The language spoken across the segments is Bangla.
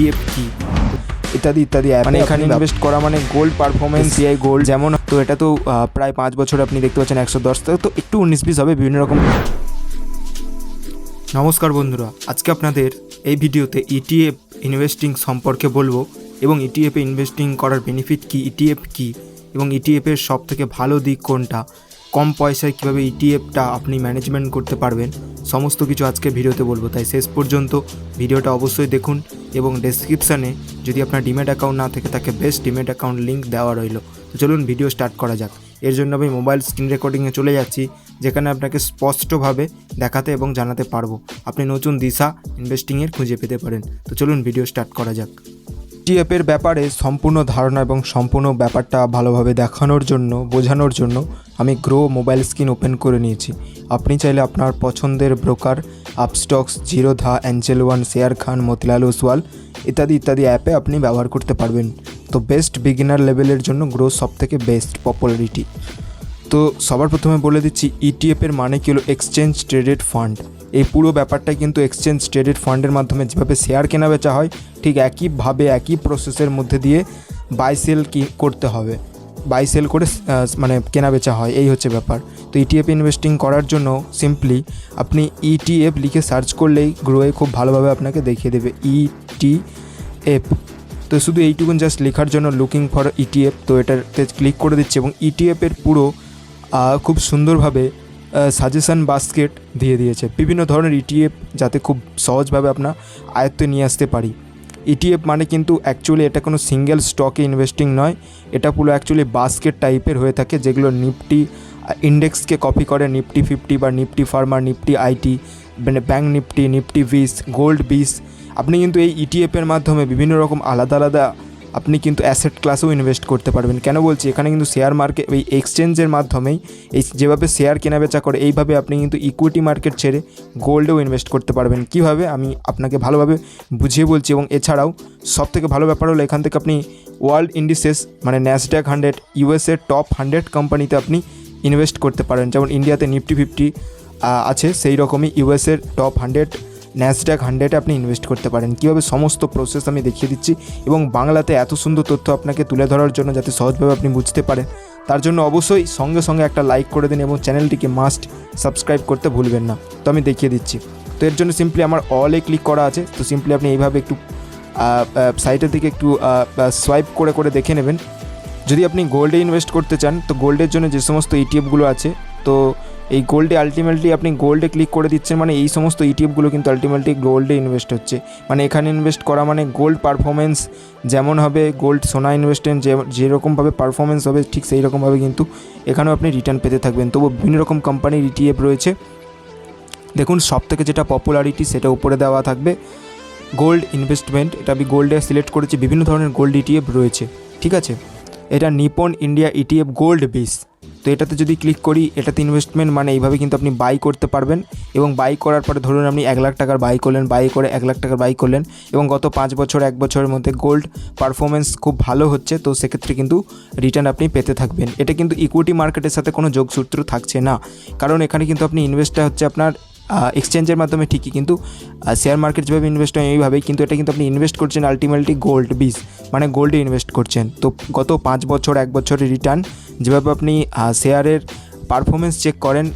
ইটিএফ কি ইত্যাদি ইত্যাদি অ্যাপ মানে এখানে ইনভেস্ট করা মানে গোল্ড পারফরমেন্স সিআই গোল্ড যেমন তো এটা তো প্রায় পাঁচ বছর আপনি দেখতে পাচ্ছেন একশো দশ। তো একটু উনিশ বিশ হবে বিভিন্ন রকম। নমস্কার বন্ধুরা আজকে আপনাদের এই ভিডিওতে ইটিএফ ইনভেস্টিং সম্পর্কে বলব এবং ইটিএফে ইনভেস্টিং করার বেনিফিট কি ইটিএফ কি এবং ইটিএফের সব থেকে ভালো দিক কোনটা? কম পয়সায় কীভাবে ইটিএফটা আপনি ম্যানেজমেন্ট করতে পারবেন, সমস্ত কিছু আজকে ভিডিওতে বলব। তাই শেষ পর্যন্ত ভিডিওটা অবশ্যই দেখুন এবং ডেসক্রিপশানে যদি আপনার ডিমেট অ্যাকাউন্ট না থাকে, তাকে বেস্ট ডিমেট অ্যাকাউন্ট লিঙ্ক দেওয়া রইল। তো চলুন ভিডিও স্টার্ট করা যাক। এর জন্য আমি মোবাইল স্ক্রিন রেকর্ডিংয়ে চলে যাচ্ছি, যেখানে আপনাকে স্পষ্টভাবে দেখাতে এবং জানাতে পারব। আপনি নতুন দিশা ইনভেস্টিংয়ের খুঁজে পেতে পারেন। তো চলুন ভিডিও স্টার্ট করা যাক। টিএফের ব্যাপারে সম্পূর্ণ ধারণা এবং সম্পূর্ণ ব্যাপারটা ভালোভাবে দেখানোর জন্য, বোঝানোর জন্য আমি গ্রো মোবাইল স্ক্রিন ওপেন করে নিয়েছি। আপনি চাইলে আপনার পছন্দের broker Upstox Zerodha Angel One Sharekhan Motilal Oswal ইত্যাদি ইত্যাদি অ্যাপে আপনি ব্যবহার করতে পারবেন। তো বেস্ট বিগিনার লেভেলের জন্য গ্রো সব থেকে বেস্ট পপুলারিটি তো সবার প্রথমে বলে দিচ্ছি ইটিএফের মানে কি হলো? এক্সচেঞ্জ ট্রেডেড ফান্ড এই পুরো ব্যাপারটা কিন্তু এক্সচেঞ্জ ট্রেডেড ফান্ডের মাধ্যমে যেভাবে শেয়ার কেনা বেচা হয়, ঠিক একইভাবে একই প্রসেসের মধ্যে দিয়ে বাই সেল কি করতে হবে। বাই সেল করে মানে কেনা বেচা হয়, এই হচ্ছে ব্যাপার। তো ইটিএফ ইনভেস্টিং করার জন্য সিম্পলি আপনি ইটিএফ লিখে সার্চ করলেই গ্রোয়ে খুব ভালোভাবে আপনাকে দেখিয়ে দেবে E ইটিএফ তো শুধু এইটুকুন জাস্ট লেখার জন্য লুকিং ফর ইটিএফ তো এটাতে ক্লিক করে দিচ্ছে এবং ইটিএফের পুরো খুব সুন্দরভাবে সাজেশান বাস্কেট দিয়ে দিয়েছে। বিভিন্ন ধরনের ইটিএফ যাতে খুব সহজভাবে আপনার আয়ত্তে নিয়ে আসতে পারি। ইটিএফ মানে কিন্তু অ্যাকচুয়ালি এটা কোনো সিঙ্গেল স্টকে ইনভেস্টিং নয়। এটা পুরো অ্যাকচুয়ালি বাস্কেট টাইপের হয়ে থাকে, যেগুলো নিফটি ইন্ডেক্সকে কপি করে নিফটি ফিফটি বা নিফটি ফার্মার নিফটি আইটি মানে bank Nifty Nifty BeES gold BeES আপনি কিন্তু এই ইটিএফের মাধ্যমে বিভিন্ন রকম আলাদা আলাদা আপনি কিন্তু অ্যাসেট ক্লাসেও ইনভেস্ট করতে পারবেন। কেন বলছি? এখানে কিন্তু শেয়ার মার্কেট এই এক্সচেঞ্জের মাধ্যমেই এই যেভাবে শেয়ার কেনাবেচা করে, এইভাবে আপনি কিন্তু ইকুইটি মার্কেট ছেড়ে গোল্ডেও ইনভেস্ট করতে পারবেন। কীভাবে? আমি আপনাকে ভালোভাবে বুঝিয়ে বলছি এবং এছাড়াও সবথেকে ভালো ব্যাপার হলো এখান থেকে আপনি ওয়ার্ল্ড ইন্ডিসেস মানে ন্যাসড্যাক হান্ড্রেড ইউএসএর টপ হান্ড্রেড কোম্পানিতে আপনি ইনভেস্ট করতে পারেন। যেমন ইন্ডিয়াতে নিফটি ফিফটি আছে সেই রকমই ইউএসের টপ হান্ড্রেড ন্যাসড্যাক হান্ড্রেডে আপনি ইনভেস্ট করতে পারেন। কীভাবে সমস্ত প্রসেস আমি দেখিয়ে দিচ্ছি এবং বাংলাতে এত সুন্দর তথ্য আপনাকে তুলে ধরার জন্য যাতে সহজভাবে আপনি বুঝতে পারেন। তার জন্য অবশ্যই সঙ্গে সঙ্গে একটা লাইক করে দিন এবং চ্যানেলটিকে মাস্ট সাবস্ক্রাইব করতে ভুলবেন না। তো আমি দেখিয়ে দিচ্ছি। তো এর জন্য সিম্পলি আমার অলে ক্লিক করা আছে। তো সিম্পলি আপনি এইভাবে একটু সাইটের দিকে একটু সোয়াইপ করে করে দেখে নেবেন। যদি আপনি গোল্ডে ইনভেস্ট করতে চান, তো গোল্ডের জন্য যে সমস্ত ইটিএফগুলো আছে, তো এই গোল্ডে আলটিমেটলি আপনি গোল্ডে ক্লিক করে দিচ্ছেন মানে এই সমস্ত ইটিএফগুলো কিন্তু আলটিমেটলি গোল্ডে ইনভেস্ট হচ্ছে। মানে এখানে ইনভেস্ট করা মানে গোল্ড পারফরমেন্স যেমন হবে গোল্ড সোনা ইনভেস্টমেন্ট যে যেরকমভাবে পারফরমেন্স হবে, ঠিক সেই রকমভাবে কিন্তু এখানেও আপনি রিটার্ন পেতে থাকবেন। তবু বিভিন্ন রকম কোম্পানির ইটিএফ রয়েছে। দেখুন সব থেকে যেটা পপুলারিটি সেটা উপরে দেওয়া থাকবে। গোল্ড ইনভেস্টমেন্ট এটা আমি গোল্ডে সিলেক্ট করেছি, বিভিন্ন ধরনের গোল্ড ইটিএফ রয়েছে। ঠিক আছে? এটা Nippon India ETF gold BeES তো এটাতে যদি ক্লিক করি, এটাতে ইনভেস্টমেন্ট মানে এইভাবে কিন্তু আপনি বাই করতে পারবেন এবং বাই করার পরে ধরুন আপনি এক লাখ টাকার বাই করলেন বাই করে এক লাখ টাকার বাই করলেন এবং গত পাঁচ বছর, এক বছরের মধ্যে গোল্ড পারফরমেন্স খুব ভালো হচ্ছে, তো সেক্ষেত্রে কিন্তু রিটার্ন আপনি পেতে থাকবেন। এটা কিন্তু ইকুইটি মার্কেটের সাথে কোনো যোগসূত্র থাকছে না। কারণ এখানে কিন্তু আপনি ইনভেস্টটা হচ্ছে আপনার এক্সচেঞ্জের মাধ্যমে ঠিকই কিন্তু শেয়ার মার্কেট যেভাবে ইনভেস্ট হয়, এইভাবেই কিন্তু এটা কিন্তু আপনি ইনভেস্ট করছেন আলটিমেটলি গোল্ড বিস মানে গোল্ডে ইনভেস্ট করছেন। তো গত পাঁচ বছর, এক বছরের রিটার্ন যেভাবে আপনি শেয়ারের পারফরমেন্স চেক করেন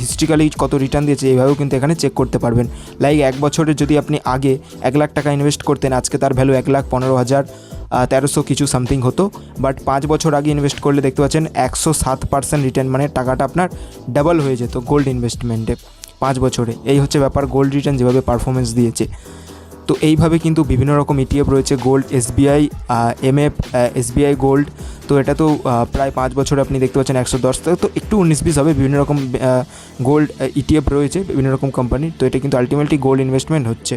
হিস্ট্রিক্যালি কত রিটার্ন দিয়েছে, এইভাবেও কিন্তু এখানে চেক করতে পারবেন। লাইক এক বছরের যদি আপনি আগে এক লাখ টাকা ইনভেস্ট করতেন, আজকে তার ভ্যালু এক লাখ পনেরো হাজার তেরোশো কিছু সামথিং হতো। বাট পাঁচ বছর আগে ইনভেস্ট করলে দেখতে পাচ্ছেন একশো সাত পার্সেন্ট রিটার্ন মানে টাকাটা আপনার ডাবল হয়ে যেত গোল্ড ইনভেস্টমেন্টে পাঁচ বছরে। এই হচ্ছে ব্যাপার গোল্ড রিটার্ন যেভাবে পারফরমেন্স দিয়েছে। তো এইভাবে কিন্তু বিভিন্ন রকম ইটিএফ রয়েছে gold SBI MF SBI gold তো এটা তো প্রায় পাঁচ বছরে আপনি দেখতে পাচ্ছেন একশো দশ। তো একটু উনিশ বিশ হবে, বিভিন্ন রকম গোল্ড ইটিএফ রয়েছে, বিভিন্ন রকম কোম্পানির তো এটা কিন্তু আলটিমেটলি গোল্ড ইনভেস্টমেন্ট হচ্ছে।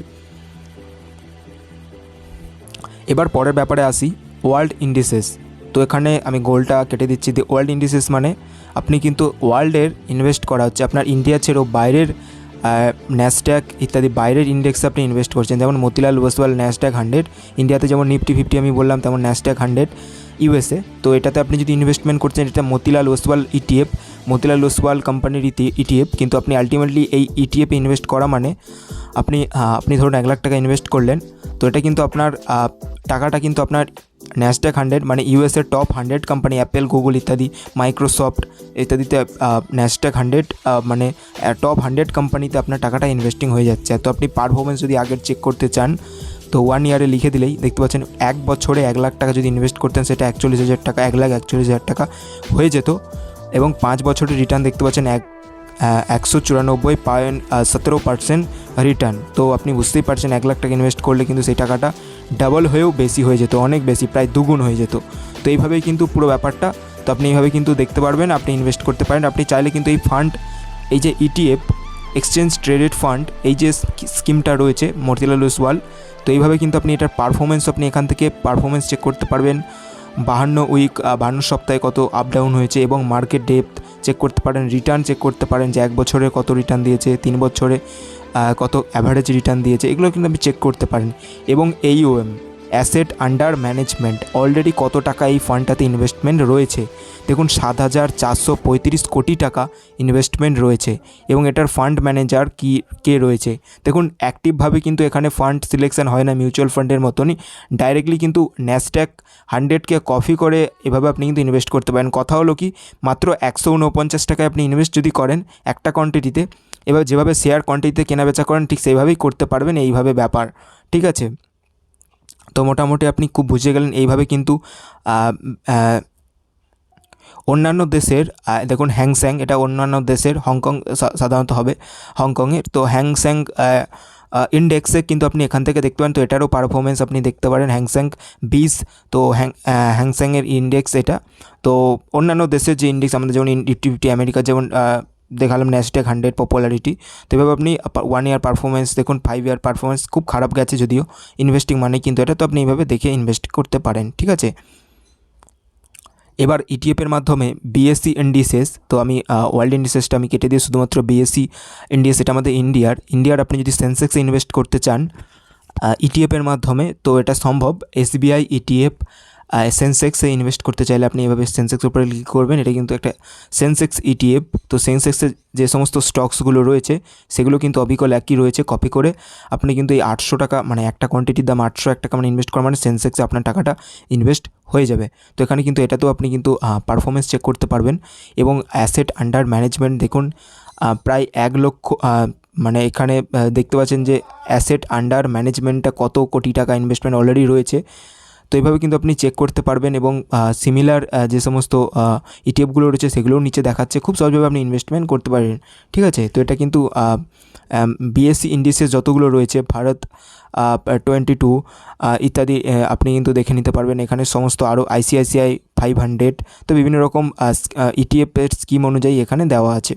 এবার পরের ব্যাপারে আসি ওয়ার্ল্ড ইন্ডিসেস তো এখানে আমি গোল্ডটা কেটে দিচ্ছি দি ওয়ার্ল্ড ইন্ডিসেস মানে আপনি কিন্তু ওয়ার্ল্ডের ইনভেস্ট করা হচ্ছে, আপনার ইন্ডিয়া ছেড়েও বাইরের ন্যাসড্যাক ইত্যাদি বাইরের ইন্ডেক্সে আপনি ইনভেস্ট করছেন। যেমন মতিলাল ওসওয়াল ন্যাসড্যাক হান্ড্রেড ইন্ডিয়াতে যেমন নিফটি ফিফটি আমি বললাম, তেমন ন্যাসড্যাক হান্ড্রেড ইউএসএ তো এটাতে আপনি যদি ইনভেস্টমেন্ট করছেন, এটা মতিলাল ওসওয়াল ইটিএফ মতিলাল ওসওয়াল কোম্পানির ইটিএফ কিন্তু আপনি আলটিমেটলি এই ইটিএফে ইনভেস্ট করা মানে আপনি আপনি ধরুন এক লাখ টাকা ইনভেস্ট করলেন, তো এটা কিন্তু আপনার টাকাটা কিন্তু আপনার ন্যাসড্যাক হান্ড্রেড মানে ইউএসের top hundred company Apple Google ইত্যাদি মাইক্রোসফট ইত্যাদিতে ন্যাসড্যাক হান্ড্রেড মানে টপ হান্ড্রেড কোম্পানিতে আপনার টাকাটা ইনভেস্টিং হয়ে যাচ্ছে। তো আপনি পারফরমেন্স যদি আগের চেক করতে চান, তো ওয়ান ইয়ারে লিখে দিলেই দেখতে পাচ্ছেন এক বছরে এক লাখ টাকা যদি ইনভেস্ট করতেন, সেটা একচল্লিশ হাজার টাকা, এক লাখ একচল্লিশ হাজার টাকা হয়ে যেত। এবং পাঁচ বছরের রিটার্ন দেখতে পাচ্ছেন এক একশো চুরানব্বই পয়েন্ট সতেরো পার্সেন্ট রিটার্ন তো আপনি বুঝতেই পারছেন এক লাখ টাকা ইনভেস্ট করলে কিন্তু সেই টাকাটা ডাবল হয়েও বেশি হয়ে যেত, অনেক বেশি, প্রায় দুগুণ হয়ে যেত। তো এইভাবেই কিন্তু পুরো ব্যাপারটা। তো আপনি এইভাবে কিন্তু দেখতে পারবেন, আপনি ইনভেস্ট করতে পারেন। আপনি চাইলে কিন্তু এই ফান্ড এই যে ইটিএফ এক্সচেঞ্জ ট্রেডেড ফান্ড এই যে স্কিমটা রয়েছে মতিলাল ওসওয়াল তো এইভাবে কিন্তু আপনি এটার পারফরমেন্স আপনি এখান থেকে পারফরমেন্স চেক করতে পারবেন। বাহান্ন উইক বাহান্ন সপ্তাহে কত আপ ডাউন হয়েছে এবং মার্কেট ডেপথ চেক করতে পারেন রিটার্ন চেক করতে পারেন যে এক বছরে কত রিটার্ন দিয়েছে, তিন বছরে। কত অ্যাভারেজ রিটার্ন দিয়েছে, এগুলো কিন্তু আপনি চেক করতে পারেন। এবং এই AUM asset under management already কত টাকা এই ফান্ডটাতে ইনভেস্টমেন্ট রয়েছে? দেখুন, সাত হাজার চারশো পঁয়ত্রিশ কোটি টাকা ইনভেস্টমেন্ট রয়েছে। এবং এটার ফান্ড ম্যানেজার কি, কে রয়েছে? দেখুন অ্যাক্টিভভাবে কিন্তু এখানে ফান্ড সিলেকশন হয় না মিউচুয়াল ফান্ডের মতনই। ডাইরেক্টলি কিন্তু ন্যাসড্যাক হান্ড্রেডকে কপি করে এভাবে আপনি কিন্তু ইনভেস্ট করতে পারেন। কথা হলো কি, মাত্র একশো উনপঞ্চাশ টাকায় আপনি ইনভেস্ট যদি করেন, একটা কোয়ান্টিটিতে এবার যেভাবে শেয়ার কোয়ান্টিটিতে কেনাবেচা করেন, ঠিক সেইভাবেই করতে পারবেন এইভাবে ব্যাপার, ঠিক আছে? তো মোটামুটি আপনি খুব বুঝে গেলেন, এইভাবে কিন্তু অন্যান্য দেশের দেখুন হ্যাংস্যাং, এটা অন্যান্য দেশের, হংকং সাধারণত হবে হংকংয়ের, তো হ্যাংস্যাং ইন্ডেক্সে কিন্তু আপনি এখান থেকে দেখতে পারেন, তো এটারও পারফরমেন্স আপনি দেখতে পারেন, হ্যাংস্যাং বিশ, তো হ্যাং হ্যাংস্যাংয়ের ইন্ডেক্স এটা, তো অন্যান্য দেশের যে ইন্ডেক্স আমাদের যেমন ইটিভিটি আমেরিকা যেমন দেখালাম ন্যাসডেক হান্ড্রেড পপুলারিটি তো এভাবে আপনি ওয়ান ইয়ার পারফরমেন্স দেখুন ফাইভ ইয়ার পারফরমেন্স খুব খারাপ গেছে যদিও। ইনভেস্টিং মানে কিন্তু এটা, তো আপনি এইভাবে দেখে ইনভেস্ট করতে পারেন, ঠিক আছে? এবার ইটিএফের মাধ্যমে বিএসসি ইন্ডিসেস তো আমি ওয়ার্ল্ড ইন্ডিসেসটা আমি কেটে দিয়ে শুধুমাত্র বিএসসি ইন্ডিয়াস এটা আমাদের ইন্ডিয়ার ইন্ডিয়ার আপনি যদি সেন্সেক্সে ইনভেস্ট করতে চান ইটিএফের মাধ্যমে, তো এটা সম্ভব। এসবিআই ইটিএফ সেন্সেক্সে ইনভেস্ট করতে চাইলে আপনি এভাবে সেন্সেক্সের উপরে ক্লিক করবেন। এটা কিন্তু একটা সেন্সেক্স ইটিএফ তো সেন্সেক্সের যে সমস্ত স্টকসগুলো রয়েছে, সেগুলো কিন্তু অবিকল একই রয়েছে কপি করে। আপনি কিন্তু এই আটশো টাকা মানে একটা কোয়ান্টিটির দাম আটশো এক টাকা মানে ইনভেস্ট করা মানে সেন্সেক্সে আপনার টাকাটা ইনভেস্ট হয়ে যাবে। তো এখানে কিন্তু এটাতেও আপনি কিন্তু পারফরমেন্স চেক করতে পারবেন। এবং অ্যাসেট আন্ডার ম্যানেজমেন্ট দেখুন প্রায় এক লক্ষ মানে এখানে দেখতে পাচ্ছেন যে অ্যাসেট আন্ডার ম্যানেজমেন্টটা কত কোটি টাকা ইনভেস্টমেন্ট অলরেডি রয়েছে। তো এইভাবে কিন্তু আপনি চেক করতে পারবেন এবং সিমিলার যে সমস্ত ইটিএফগুলো রয়েছে সেগুলোও নিচে দেখাচ্ছে। খুব সহজভাবে আপনি ইনভেস্টমেন্ট করতে পারেন। ঠিক আছে? তো এটা কিন্তু বিএসসি ইন্ডিসেস যতগুলো রয়েছে, ভারত টোয়েন্টি টু ইত্যাদি আপনি কিন্তু দেখে নিতে পারবেন। এখানে সমস্ত আরও আইসিআইসিআই ফাইভ হান্ড্রেড তো বিভিন্ন রকম ইটিএফের স্কিম অনুযায়ী এখানে দেওয়া আছে।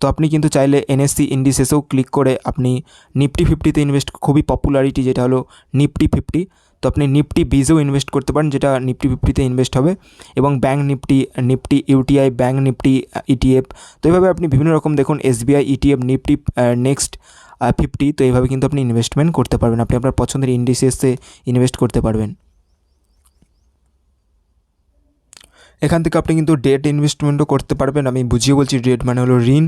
তো আপনি কিন্তু চাইলে এনএসসি ইন্ডিসেসেও ক্লিক করে আপনি নিফটি ফিফটিতে ইনভেস্ট খুবই পপুলারিটি যেটা হলো নিফটি ফিফটি তো আপনি নিফটি, বিজেও ইনভেস্ট করতে পারেন, যেটা নিফটি ফিফটিতে ইনভেস্ট হবে, এবং bank Nifty Nifty UTI bank Nifty ETF তো এইভাবে আপনি বিভিন্ন রকম দেখুন SBI ETF Nifty next fifty তো এইভাবে কিন্তু আপনি ইনভেস্টমেন্ট করতে পারবেন। আপনি আপনার পছন্দের ইন্ডিসেসে ইনভেস্ট করতে পারবেন। এখান থেকে আপনি কিন্তু ডেট ইনভেস্টমেন্টও করতে পারবেন। আমি বুঝিয়ে বলছি ডেট মানে হলো ঋণ।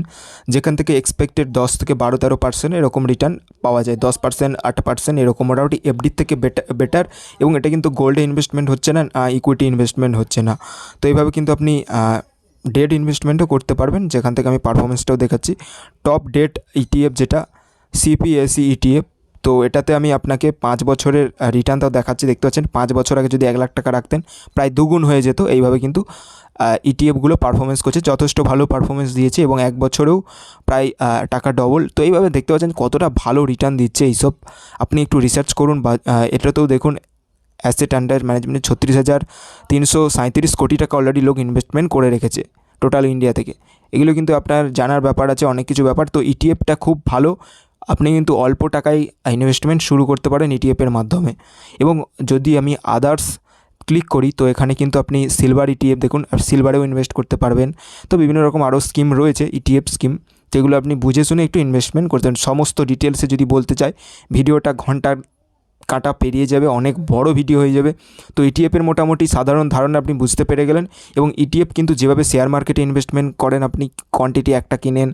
যেখান থেকে এক্সপেক্টেড দশ থেকে বারো, তেরো পার্সেন্ট এরকম রিটার্ন পাওয়া যায়। দশ পার্সেন্ট আট পার্সেন্ট এরকম মোটামুটি এফডির থেকে বেটার বেটার এবং এটা কিন্তু গোল্ডে ইনভেস্টমেন্ট হচ্ছে না ইকুইটি ইনভেস্টমেন্ট হচ্ছে না। তো এইভাবে কিন্তু আপনি ডেট ইনভেস্টমেন্টও করতে পারবেন। যেখান থেকে আমি পারফরমেন্সটাও দেখাচ্ছি। টপ ডেট ইটিএফ যেটা সিপিএসি ইটিএফ তো এটাতে আমি আপনাকে পাঁচ বছরের রিটার্ন রিটার্নটাও দেখাচ্ছি, দেখতে পাচ্ছেন, পাঁচ বছর আগে যদি এক লাখ টাকা রাখতেন, প্রায় দুগুণ হয়ে যেত। এইভাবে কিন্তু ইটিএফগুলো পারফরমেন্স করছে, যথেষ্ট ভালো পারফরমেন্স দিয়েছে এবং এক বছরেও প্রায় টাকা ডবল তো এইভাবে দেখতে পাচ্ছেন কতটা ভালো রিটার্ন দিচ্ছে এইসব। আপনি একটু রিসার্চ করুন বা এটাতেও দেখুন অ্যাসেট আন্ডার ম্যানেজমেন্টে ছত্রিশ হাজার তিনশো সাঁত্রিশ কোটি টাকা অলরেডি লোক ইনভেস্টমেন্ট করে রেখেছে টোটাল ইন্ডিয়া থেকে। এগুলো কিন্তু আপনার জানার ব্যাপার আছে, অনেক কিছু ব্যাপার। তো ইটিএফটা খুব ভালো আপনি কিন্তু অল্প টাকায় ইনভেস্টমেন্ট শুরু করতে পারেন ইটিএফের মাধ্যমে। এবং যদি আমি আদার্স ক্লিক করি, তো এখানে কিন্তু আপনি সিলভার ইটিএফ দেখুন, আর সিলভারেও ইনভেস্ট করতে পারবেন। তো বিভিন্ন রকম আরও স্কিম রয়েছে ইটিএফ স্কিম যেগুলো আপনি বুঝে শুনে একটু ইনভেস্টমেন্ট করতেন সমস্ত ডিটেলসে যদি বলতে চাই, ভিডিওটা ঘণ্টার কাটা পেরিয়ে যাবে, অনেক বড় ভিডিও হয়ে যাবে। তো ইটিএফের মোটামুটি সাধারণ ধারণা আপনি বুঝতে পেরে গেলেন এবং ইটিএফ কিন্তু যেভাবে শেয়ার মার্কেটে ইনভেস্টমেন্ট করেন, আপনি কোয়ান্টিটি একটা কিনেন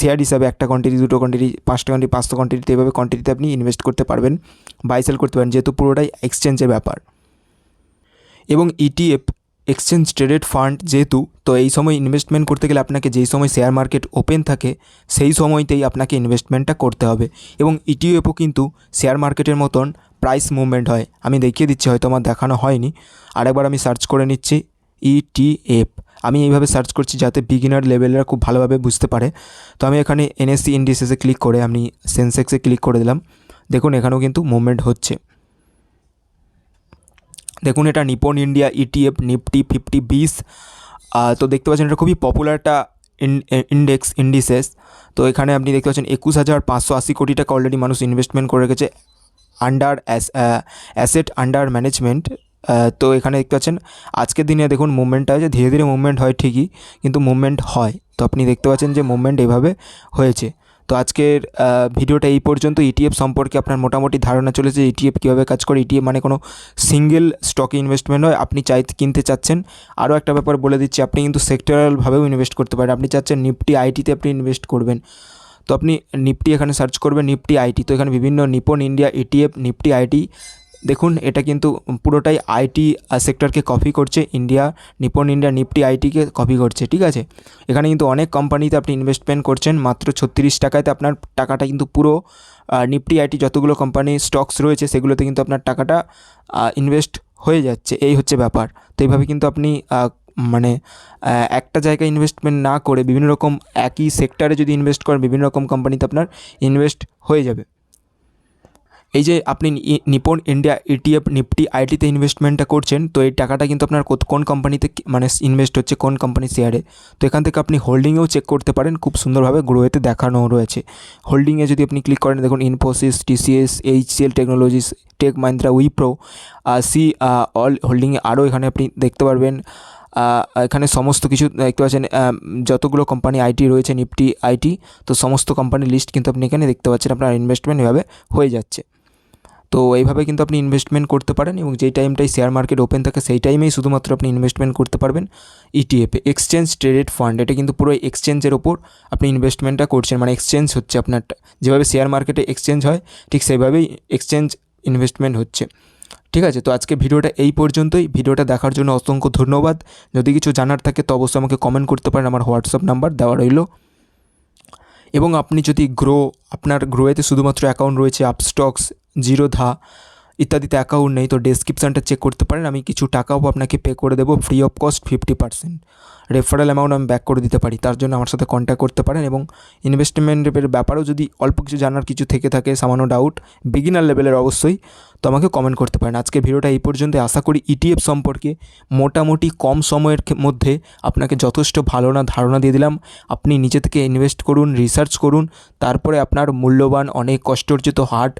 শেয়ার হিসাবে একটা কোয়ান্টিটি দুটো কোয়ান্টিটি পাঁচটা কোয়ান্টিটি পাঁচশো কোয়ান্টিটি এভাবে কোয়ান্টিটিতে আপনি ইনভেস্ট করতে পারবেন বাই সেল করতে পারেন যেহেতু পুরোটাই এক্সচেঞ্জের ব্যাপার। এবং ইটিএফ এক্সচেঞ্জ ট্রেডেড ফান্ড যেহেতু, তো এই সময় ইনভেস্টমেন্ট করতে গেলে আপনাকে যেই সময় শেয়ার মার্কেট ওপেন থাকে, সেই সময়তেই আপনাকে ইনভেস্টমেন্টটা করতে হবে। এবং ইটিএফও কিন্তু শেয়ার মার্কেটের মতন প্রাইস মুভমেন্ট হয়। আমি দেখিয়ে দিচ্ছি, হয়তো আমার দেখানো হয়নি। আরেকবার আমি সার্চ করে নিচ্ছি ইটিএফ আমি এইভাবে সার্চ করছি যাতে বিগিনার লেভেলরা খুব ভালোভাবে বুঝতে পারে। তো আমি এখানে এনএসসি ইন্ডিসেসে ক্লিক করে, আমি সেন্সেক্সে ক্লিক করে দিলাম। দেখুন, এখানেও কিন্তু মুভমেন্ট হচ্ছে। দেখুন, এটা Nippon India ETF Nifty fifty BeES তো দেখতে পাচ্ছেন, এটা খুবই পপুলার একটা ইন্ডেক্স ইন্ডিসেস তো এখানে আপনি দেখতে পাচ্ছেন, একুশ হাজার পাঁচশো আশি কোটি টাকা অলরেডি মানুষ ইনভেস্টমেন্ট করে রেখেছে আন্ডার অ্যাসেট আন্ডার ম্যানেজমেন্ট তো এখানে দেখতে পাচ্ছেন, আজকের দিনে দেখুন মুভমেন্টটা যে ধীরে ধীরে মুভমেন্ট হয় ঠিকই, কিন্তু মুভমেন্ট হয়। তো আপনি দেখতে পাচ্ছেন যে মুভমেন্ট এভাবে হয়েছে। তো আজকের ভিডিওটা এই পর্যন্ত। ইটিএফ সম্পর্কে আপনার মোটামুটি ধারণা চলেছে ইটিএফ কীভাবে কাজ করে। ইটিএফ মানে কোনো সিঙ্গেল স্টকে ইনভেস্টমেন্ট হয় আপনি চাই কিনতে চাচ্ছেন। আরও একটা ব্যাপার বলে দিচ্ছি, আপনি কিন্তু সেক্টরালভাবেও ইনভেস্ট করতে পারেন। আপনি চাচ্ছেন নিফটি আইটিতে আপনি ইনভেস্ট করবেন। তো আপনি নিফটি এখানে সার্চ করবেন নিফটি আইটি তো এখানে বিভিন্ন Nippon India ETF Nifty IT দেখুন, এটা কিন্তু পুরোটাই আইটি সেক্টরকে কপি করছে। ইন্ডিয়া, নিপন ইন্ডিয়া, নিফটি আইটিকে কপি করছে, ঠিক আছে? এখানে কিন্তু অনেক কোম্পানিতে আপনি ইনভেস্টমেন্ট করছেন, মাত্র ছত্রিশ টাকাতে আপনার টাকাটা কিন্তু পুরো নিফটি আইটি যতগুলো কোম্পানি স্টকস রয়েছে, সেগুলোতে কিন্তু আপনার টাকাটা ইনভেস্ট হয়ে যাচ্ছে। এই হচ্ছে ব্যাপার। তো এইভাবে কিন্তু আপনি মানে একটা জায়গায় ইনভেস্টমেন্ট না করে বিভিন্ন রকম একই সেক্টরে যদি ইনভেস্ট করেন, বিভিন্ন রকম কোম্পানিতে আপনার ইনভেস্ট হয়ে যাবে। এই যে আপনি নিপন ইন্ডিয়া ইটিএফ নিফটি আইটিতে ইনভেস্টমেন্টটা করছেন, তো এই টাকাটা কিন্তু আপনার কোন কোম্পানিতে মানে ইনভেস্ট হচ্ছে কোন কোম্পানির শেয়ারে তো এখান থেকে আপনি হোল্ডিংয়েও চেক করতে পারেন, খুব সুন্দরভাবে গ্রোয়েতে দেখানো রয়েছে। হোল্ডিংয়ে যদি আপনি ক্লিক করেন, দেখুন Infosys TCS HCL Technologies Tech Mahindra Wipro see all হোল্ডিংয়ে আরও এখানে আপনি দেখতে পারবেন। এখানে সমস্ত কিছু দেখতে পাচ্ছেন যতগুলো কোম্পানি আইটি রয়েছে, নিফটি আইটি তো সমস্ত কোম্পানির লিস্ট কিন্তু আপনি এখানে দেখতে পাচ্ছেন, আপনার ইনভেস্টমেন্ট এভাবে হয়ে যাচ্ছে। তো এইভাবে কিন্তু আপনি ইনভেস্টমেন্ট করতে পারেন এবং যেই টাইমটাই শেয়ার মার্কেট ওপেন থাকে, সেই টাইমেই শুধুমাত্র আপনি ইনভেস্টমেন্ট করতে পারবেন ইটিএফে এক্সচেঞ্জ ট্রেডেড ফান্ড এটা কিন্তু পুরো এক্সচেঞ্জের ওপর আপনি ইনভেস্টমেন্টটা করছেন মানে এক্সচেঞ্জ হচ্ছে আপনারটা যেভাবে শেয়ার মার্কেটে এক্সচেঞ্জ হয়, ঠিক সেইভাবেই এক্সচেঞ্জ ইনভেস্টমেন্ট হচ্ছে। ঠিক আছে, তো আজকে ভিডিওটা এই পর্যন্তই। ভিডিওটা দেখার জন্য অসংখ্য ধন্যবাদ। যদি কিছু জানার থাকে, তো অবশ্যই আমাকে কমেন্ট করতে পারেন। আমার হোয়াটসঅ্যাপ নাম্বার দেওয়া রইল। এবং আপনি যদি গ্রো আপনার গ্রোয়েতে শুধুমাত্র অ্যাকাউন্ট রয়েছে আপস্টক্স জিরোধা ইত্যাদিতে অ্যাকাউন্ট নেই, তো ডেসক্রিপশানটা চেক করতে পারেন। আমি কিছু টাকাও আপনাকে পে করে দেবো free of cost fifty percent referral amount আমি ব্যাক করে দিতে পারি, তার জন্য আমার সাথে কন্ট্যাক্ট করতে পারেন এবং ইনভেস্টমেন্টের ব্যাপারেও যদি অল্প কিছু জানার কিছু থেকে থাকে, সামান্য ডাউট বিগিনার লেভেলের অবশ্যই, তো আমাকে কমেন্ট করতে পারেন। আজকে ভিডিওটা এই পর্যন্ত। আশা করি ইটিএফ সম্পর্কে মোটামুটি কম সময়ের মধ্যে আপনাকে যথেষ্ট ভালো না ধারণা দিয়ে দিলাম। আপনি নিজে থেকে ইনভেস্ট করুন রিসার্চ করুন, তারপরে আপনার মূল্যবান, অনেক কষ্টার্জিত হার্ড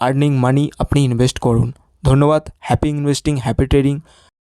আর্নিং মানি আপনি ইনভেস্ট করুন ধন্যবাদ হ্যাপি ইনভেস্টিং হ্যাপি ট্রেডিং